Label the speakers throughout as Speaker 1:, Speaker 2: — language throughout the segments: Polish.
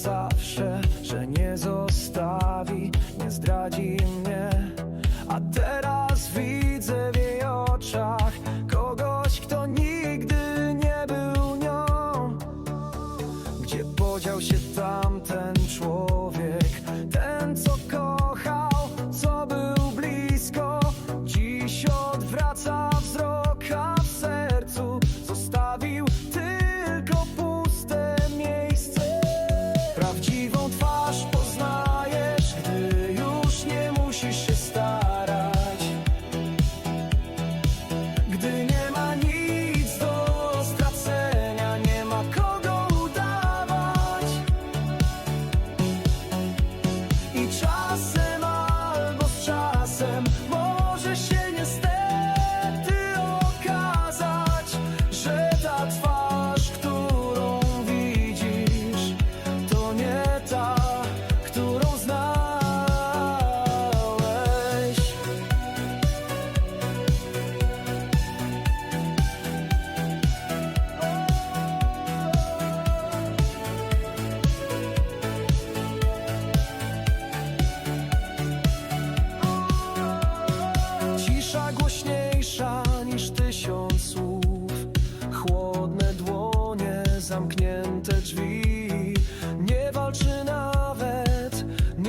Speaker 1: zawsze, że nie zostawi, nie zdradzi mnie. A teraz widzę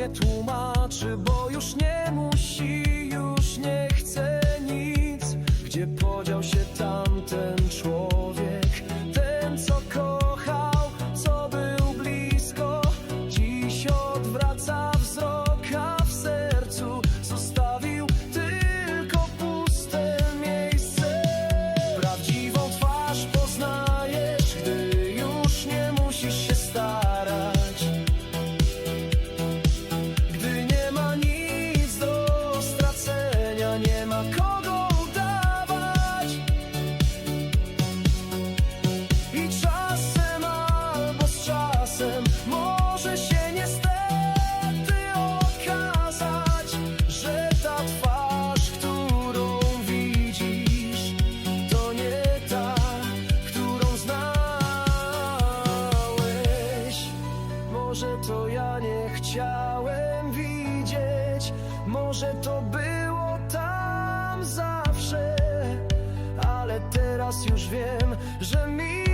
Speaker 1: nie tłumaczy, bo już nie Może to było tam zawsze, ale teraz już wiem, że mi.